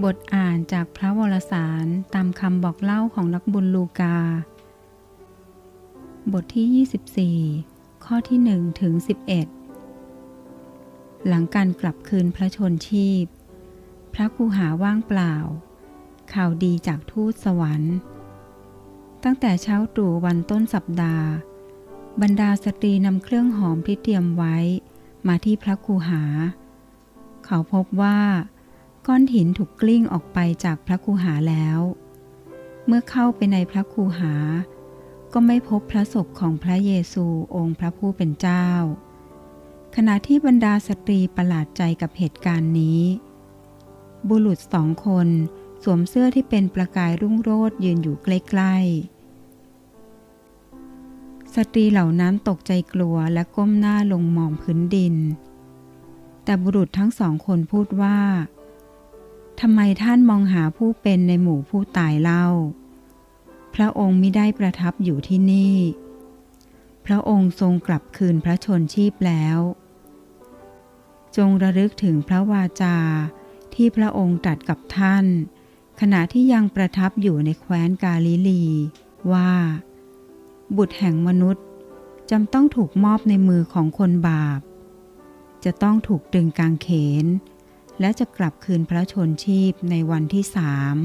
บทอ่านจากพระวรสารตามคำบอกเล่าของนักบุญลูกา บทที่ 24 ข้อที่1ถึง11 หลังการกลับคืนพระชนชีพ พระคูหาว่างเปล่า ข่าวดีจากทูตสวรรค์ ตั้งแต่เช้าตรู่วันต้นสัปดาห์ บรรดาสตรีนำเครื่องหอมที่เตรียมไว้ มาที่พระคูหา เขาพบว่า ก้อนหินถูกกลิ้งออกไปจากพระคูหาแล้ว เมื่อเข้าไปในพระคูหา ก็ไม่พบพระศพของพระเยซูองค์พระผู้เป็นเจ้า ขณะที่บรรดาสตรีประหลาดใจกับเหตุการณ์นี้ บุรุษสองคนสวมเสื้อที่เป็นประกายรุ่งโรจน์ยืนอยู่ใกล้ๆ สตรีเหล่านั้นตกใจกลัวและก้มหน้าลงมองพื้นดิน แต่บุรุษทั้งสองคนพูดว่า ทำไมท่านมองหาผู้เป็นในหมู่ผู้ตายเล่า พระองค์มิได้ประทับอยู่ที่นี่ พระองค์ทรงกลับคืนพระชนชีพแล้ว จงระลึกถึงพระวาจาที่พระองค์ตรัสกับท่าน ขณะที่ยังประทับอยู่ในแคว้นกาลิลี ว่า บุตรแห่งมนุษย์จำต้องถูกมอบในมือของคนบาป จะต้องถูกตรึงกางเขน และจะกลับคืนพระชนชีพในวันที่สาม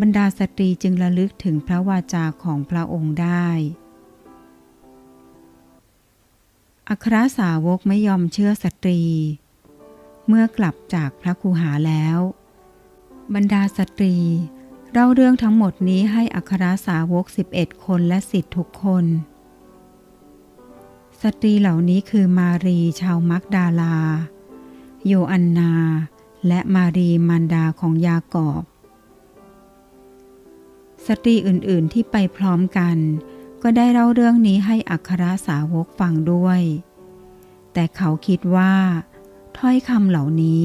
บรรดาสตรีจึงระลึกถึงพระวาจาของพระองค์ได้ อัครสาวกไม่ยอมเชื่อสตรี เมื่อกลับจากพระคูหาแล้ว บรรดาสตรีเล่าเรื่องทั้งหมดนี้ให้อัครสาวก 11 คนและสิทธิทุกคน สตรีเหล่านี้คือมารีชาวมักดาลา โยอันนา และมารีมารดาของยากอบสตรีอื่นๆที่ไปพร้อมกัน ก็ได้เล่าเรื่องนี้ให้อัครสาวกฟังด้วย แต่เขาคิดว่า ถ้อยคำเหล่านี้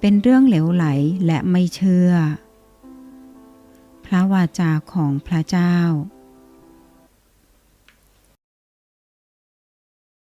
เป็นเรื่องเหลวไหลและไม่เชื่อ พระวาจาของพระเจ้า